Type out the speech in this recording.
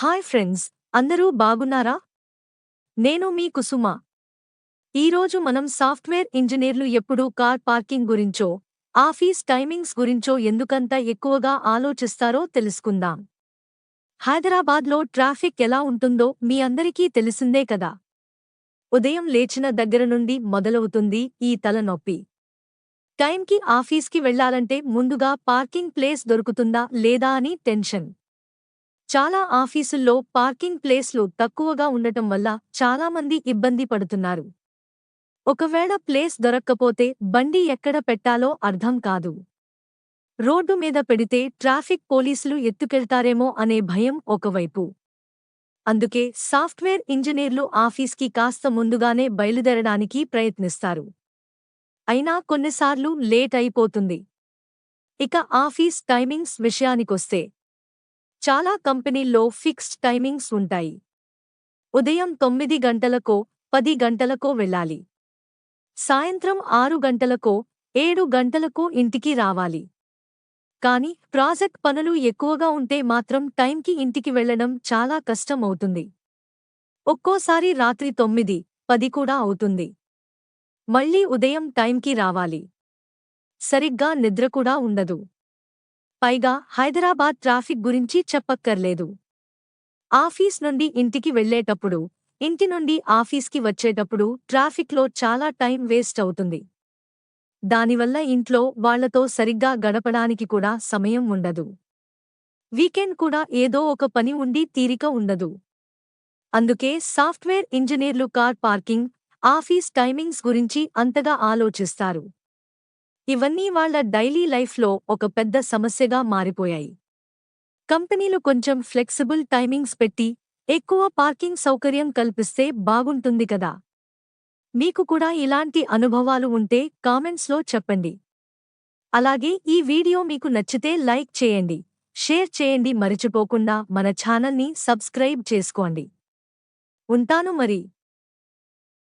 Hi friends అందరూ బాగున్నారా? నేను మీ కుసుమ. ఈరోజు మనం సాఫ్ట్వేర్ ఇంజనీర్లు ఎప్పుడూ కార్ పార్కింగ్ గురించో ఆఫీస్ టైమింగ్స్ గురించో ఎందుకంత ఎక్కువగా ఆలోచిస్తారో తెలుసుకుందాం. హైదరాబాద్లో ట్రాఫిక్ ఎలా ఉంటుందో మీ అందరికీ తెలిసిందే కదా. ఉదయం లేచిన దగ్గర నుండి మొదలవుతుంది ఈ తలనొప్పి. టైంకి ఆఫీస్కి వెళ్ళాలంటే ముందుగా పార్కింగ్ ప్లేస్ దొరుకుతుందా లేదా అని టెన్షన్. చాలా ఆఫీసుల్లో పార్కింగ్ ప్లేస్లు తక్కువగా ఉండటం వల్ల చాలామంది ఇబ్బంది పడుతున్నారు. ఒకవేళ ప్లేస్ దొరక్కపోతే బండి ఎక్కడ పెట్టాలో అర్థం కాదు. రోడ్డు మీద పెడితే ట్రాఫిక్ పోలీసులు ఎత్తుకెళ్తారేమో అనే భయం ఒకవైపు. అందుకే సాఫ్ట్వేర్ ఇంజనీర్లు ఆఫీస్కి కాస్త ముందుగానే బయలుదేరడానికి ప్రయత్నిస్తారు. అయినా కొన్నిసార్లు లేట్ అయిపోతుంది. ఇక ఆఫీస్ టైమింగ్స్ విషయానికొస్తే చాలా కంపెనీల్లో ఫిక్స్డ్ టైమింగ్స్ ఉంటాయి. ఉదయం తొమ్మిది గంటలకో పది గంటలకో వెళ్ళాలి. సాయంత్రం ఆరు గంటలకో ఏడు గంటలకో ఇంటికి రావాలి. కాని ప్రాజెక్ట్ పనులు ఎక్కువగా ఉంటే మాత్రం టైంకి ఇంటికి వెళ్ళడం చాలా కష్టం అవుతుంది ఒక్కోసారి రాత్రి తొమ్మిది పది కూడా అవుతుంది. మళ్ళీ ఉదయం టైంకి రావాలి. సరిగ్గా నిద్ర కూడా ఉండదు. పైగా హైదరాబాద్ ట్రాఫిక్ గురించి చెప్పక్కర్లేదు. ఆఫీస్ నుండి ఇంటికి వెళ్ళేటప్పుడు ఇంటి నుండి ఆఫీస్కి వచ్చేటప్పుడు ట్రాఫిక్లో చాలా టైం వేస్ట్ అవుతుంది. దానివల్ల ఇంట్లో వాళ్ళతో సరిగ్గా గడపడానికి కూడా సమయం ఉండదు. వీకెండ్ కూడా ఏదో ఒక పని ఉండి తీరిక ఉండదు. అందుకే సాఫ్ట్వేర్ ఇంజనీర్లు కార్ పార్కింగ్ ఆఫీస్ టైమింగ్స్ గురించి అంతగా ఆలోచిస్తారు. ఇవన్నీ వాళ్ళ డైలీ లైఫ్లో ఒక పెద్ద సమస్యగా మారిపోయాయి. కంపెనీలు కొంచెం ఫ్లెక్సిబుల్ టైమింగ్స్ పెట్టి ఎక్కువ పార్కింగ్ సౌకర్యం కల్పిస్తే బాగుంటుంది కదా. మీకు కూడా ఇలాంటి అనుభవాలు ఉంటే కామెంట్స్లో చెప్పండి. అలాగే ఈ వీడియో మీకు నచ్చితే లైక్ చేయండి షేర్ చేయండి మరిచిపోకుండా మన ఛానల్ని సబ్స్క్రైబ్ చేసుకోండి. ఉంటాను మరి.